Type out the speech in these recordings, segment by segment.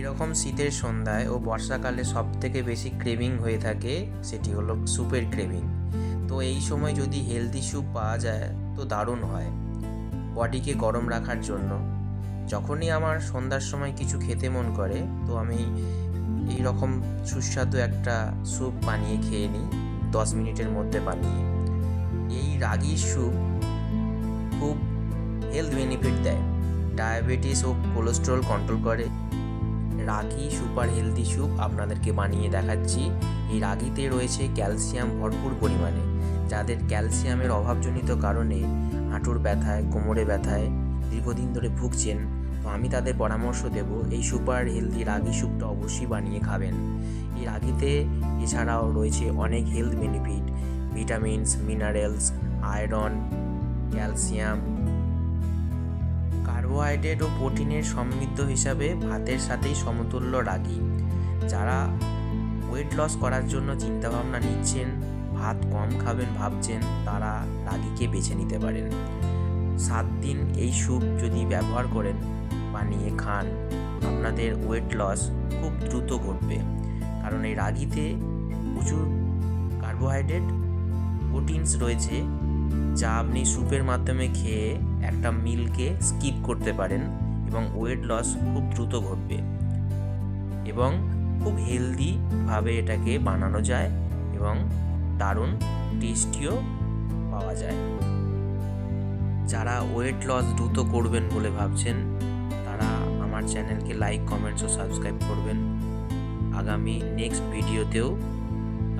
এইরকম শীতের সন্ধ্যায় ও বর্ষাকালে সব থেকে বেশি ক্রেভিং হয়ে থাকে সেটি হলো স্যুপের ক্রেভিং তো এই সময় যদি হেলদি স্যুপ পাওয়া যায়, তো দারুণ হয় বডিকে গরম রাখার জন্য। যখনই আমার সন্ধ্যার সময় কিছু খেতে মন করে, তো আমি এই রকম সুস্বাদু একটা স্যুপ বানিয়ে খেয়ে নিই, দশ মিনিটের মধ্যে বানিয়ে। এই রাগির স্যুপ খুব হেলথ বেনিফিট দেয়। ডায়াবেটিস ও কোলেস্ট্রল কন্ট্রোল করে। রাগি সুপার হেলদি স্যুপ আপনাদেরকে বানিয়ে দেখাচ্ছি। এই রাগিতে রয়েছে ক্যালসিয়াম ভরপুর পরিমাণে, যাদের ক্যালসিয়ামের অভাবজনিত কারণে হাঁটুর ব্যথায়, কোমরে ব্যথায় দীর্ঘদিন ধরে ভুগছেন। তো আমি তাদের পরামর্শ দেব, এই সুপার হেলদি রাগি স্যুপটা অবশ্যই বানিয়ে খাবেন। এই রাগিতে এছাড়াও রয়েছে অনেক health benefit vitamins minerals iron calcium carbohydrate ও প্রোটিনের সমৃদ্ধ হিসাবে ভাতের সাথেই সমতুল্য রাগি। যারা ওয়েট লস করার জন্য চিন্তাভাবনা নিচ্ছেন, ভাত কম খাবেন ভাবছেন, তারা রাগিকে বেছে নিতে পারেন। সাত দিন এই স্যুপ যদি ব্যবহার করেন, বানিয়ে খান, আপনাদের ওয়েট লস খুব দ্রুত ঘটবে। কারণ এই রাগিতে প্রচুর কার্বোহাইড্রেট, প্রোটিনস রয়েছে যা আপনি স্যুপের মাধ্যমে খেয়ে একটা মিলকে স্কিপ করতে পারেন এবং ওয়েট লস খুব দ্রুত ঘটবে। এবং খুব হেলদিভাবে এটাকে বানানো যায় এবং দারুণ টেস্টিও পাওয়া যায়। যারা ওয়েট লস দ্রুত করবেন বলে ভাবছেন, তারা আমার চ্যানেলকে লাইক কমেন্টস ও সাবস্ক্রাইব করবেন। আগামী নেক্সট ভিডিওতেও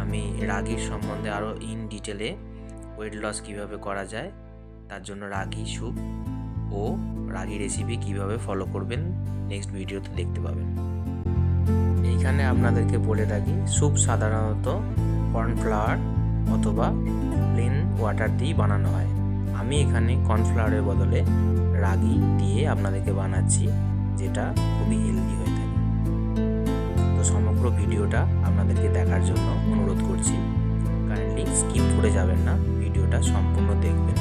আমি রাগির সম্বন্ধে আরও ইন ডিটেলে ওয়েট লস কীভাবে করা যায়, তার জন্য রাগি স্যুপ ও রাগি রেসিপি কীভাবে ফলো করবেন নেক্সট ভিডিওতে দেখতে পাবেন। এইখানে আপনাদেরকে বলে রাখি স্যুপ সাধারণত কর্নফ্লাওয়ার অথবা প্লেন ওয়াটার দিয়েই বানানো হয়। আমি এখানে কর্নফ্লাওয়ারের বদলে রাগি দিয়ে আপনাদেরকে বানাচ্ছি, যেটা খুবই হেলদি হয়ে থাকে। তো সমগ্র ভিডিওটা আপনাদেরকে দেখার জন্য অনুরোধ করছি। কাইন্ডলি স্কিপ করে যাবেন না ভিডিওটা সম্পূর্ণ দেখবেন।